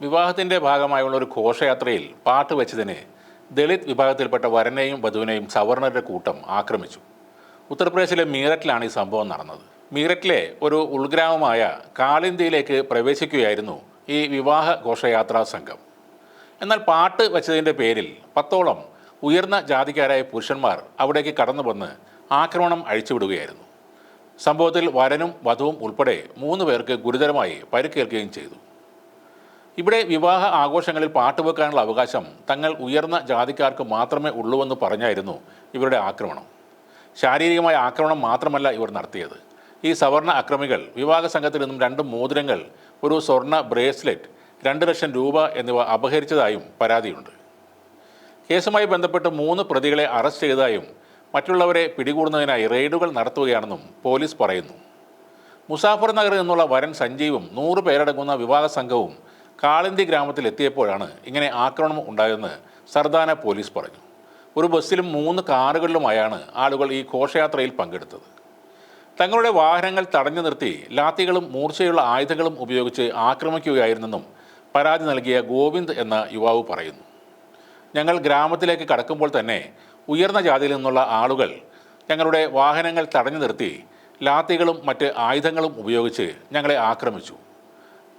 വിവാഹത്തിന്റെ ഭാഗമായുള്ള ഒരു ഘോഷയാത്രയിൽ പാട്ട് വെച്ചതിന് ദളിത് വിഭാഗത്തിൽപ്പെട്ട വരനെയും വധുവിനെയും സവർണരുടെ കൂട്ടം ആക്രമിച്ചു. ഉത്തർപ്രദേശിലെ മീററ്റിലാണ് ഈ സംഭവം നടന്നത്. മീററ്റിലെ ഒരു ഉൾഗ്രാമമായ കാളിന്തിയിലേക്ക് പ്രവേശിക്കുകയായിരുന്നു ഈ വിവാഹ ഘോഷയാത്രാ സംഘം. എന്നാൽ പാട്ട് വെച്ചതിന്റെ പേരിൽ പത്തോളം ഉയർന്ന ജാതിക്കാരായ പുരുഷന്മാർ അവിടേക്ക് കടന്നു വന്ന് ആക്രമണം അഴിച്ചുവിടുകയായിരുന്നു. സംഭവത്തിൽ വരനും വധുവും ഉൾപ്പെടെ മൂന്ന് പേർക്ക് ഗുരുതരമായി പരിക്കേൽക്കുകയും ചെയ്തു. ഇവിടെ വിവാഹ ആഘോഷങ്ങളിൽ പാട്ടുവെക്കാനുള്ള അവകാശം തങ്ങൾ ഉയർന്ന ജാതിക്കാർക്ക് മാത്രമേ ഉള്ളൂവെന്ന് പറഞ്ഞായിരുന്നു ഇവരുടെ ആക്രമണം. ശാരീരികമായ ആക്രമണം മാത്രമല്ല ഇവർ നടത്തിയത്. ഈ സവർണ അക്രമികൾ വിവാഹ സംഘത്തിൽ നിന്നും രണ്ട് മോതിരങ്ങൾ ഒരു സ്വർണ ബ്രേസ്ലെറ്റ് രണ്ട് ലക്ഷം രൂപ എന്നിവ അപഹരിച്ചതായും പരാതിയുണ്ട്. കേസുമായി ബന്ധപ്പെട്ട് മൂന്ന് പ്രതികളെ അറസ്റ്റ് ചെയ്തതായും മറ്റുള്ളവരെ പിടികൂടുന്നതിനായി റെയ്ഡുകൾ നടത്തുകയാണെന്നും പോലീസ് പറയുന്നു. മുസാഫർ നഗറിൽ നിന്നുള്ള വരൻ സഞ്ജീവും നൂറ് പേരടങ്ങുന്ന വിവാഹ സംഘവും കാളിന്തി ഗ്രാമത്തിൽ എത്തിയപ്പോഴാണ് ഇങ്ങനെ ആക്രമണം ഉണ്ടായതെന്ന് സർദാന പോലീസ് പറഞ്ഞു. ഒരു ബസ്സിലും മൂന്ന് കാറുകളിലുമായാണ് ആളുകൾ ഈ ഘോഷയാത്രയിൽ പങ്കെടുത്തത്. തങ്ങളുടെ വാഹനങ്ങൾ തടഞ്ഞു നിർത്തി ലാത്തികളും മൂർച്ചയുള്ള ആയുധങ്ങളും ഉപയോഗിച്ച് ആക്രമിക്കുകയായിരുന്നെന്നും പരാതി നൽകിയ ഗോവിന്ദ് എന്ന യുവാവ് പറയുന്നു. ഞങ്ങൾ ഗ്രാമത്തിലേക്ക് കടക്കുമ്പോൾ തന്നെ ഉയർന്ന ജാതിയിൽ നിന്നുള്ള ആളുകൾ ഞങ്ങളുടെ വാഹനങ്ങൾ തടഞ്ഞു നിർത്തി ലാത്തികളും മറ്റ് ആയുധങ്ങളും ഉപയോഗിച്ച് ഞങ്ങളെ ആക്രമിച്ചു.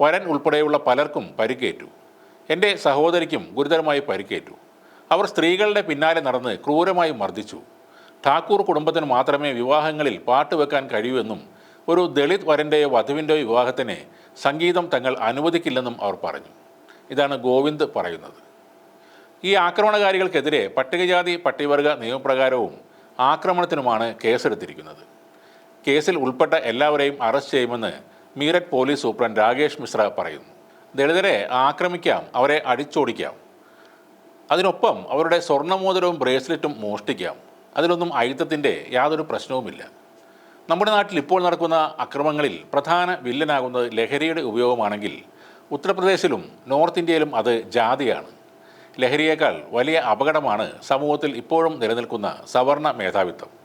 വരൻ ഉൾപ്പെടെയുള്ള പലർക്കും പരിക്കേറ്റു. എന്റെ സഹോദരിക്കും ഗുരുതരമായി പരിക്കേറ്റു. അവർ സ്ത്രീകളുടെ പിന്നാലെ നടന്ന് ക്രൂരമായി മർദ്ദിച്ചു. ഠാക്കൂർ കുടുംബത്തിന് മാത്രമേ വിവാഹങ്ങളിൽ പാട്ട് വെക്കാൻ കഴിയൂവെന്നും ഒരു ദളിത് വരന്റെയോ വധുവിന്റെയോ വിവാഹത്തിന് സംഗീതം തങ്ങൾ അനുവദിക്കില്ലെന്നും അവർ പറഞ്ഞു. ഇതാണ് ഗോവിന്ദ് പറയുന്നത്. ഈ ആക്രമണകാരികൾക്കെതിരെ പട്ടികജാതി പട്ടികവർഗ നിയമപ്രകാരവും ആക്രമണത്തിനുമാണ് കേസെടുത്തിരിക്കുന്നത്. കേസിൽ ഉൾപ്പെട്ട എല്ലാവരെയും അറസ്റ്റ് ചെയ്യുമെന്ന് മീററ്റ് പോലീസ് സൂപ്രണ്ട് രാകേഷ് മിശ്ര പറയുന്നു. ദളിതരെ ആക്രമിക്കാം അവരെ അടിച്ചോടിക്കാം. അതിനൊപ്പം അവരുടെ സ്വർണമോതിരവും ബ്രേസ്ലെറ്റും മോഷ്ടിക്കാം. അതിലൊന്നും അയിത്തത്തിന്റെ യാതൊരു പ്രശ്നവുമില്ല. നമ്മുടെ നാട്ടിൽ ഇപ്പോൾ നടക്കുന്ന അക്രമങ്ങളിൽ പ്രധാന വില്ലനാകുന്നത് ലഹരിയുടെ ഉപയോഗമാണെങ്കിൽ ഉത്തർപ്രദേശിലും നോർത്ത് ഇന്ത്യയിലും അത് ജാതിയാണ്. ലഹരിയേക്കാൾ വലിയ അപകടമാണ് സമൂഹത്തിൽ ഇപ്പോഴും നിലനിൽക്കുന്ന സവർണ മേധാവിത്വം.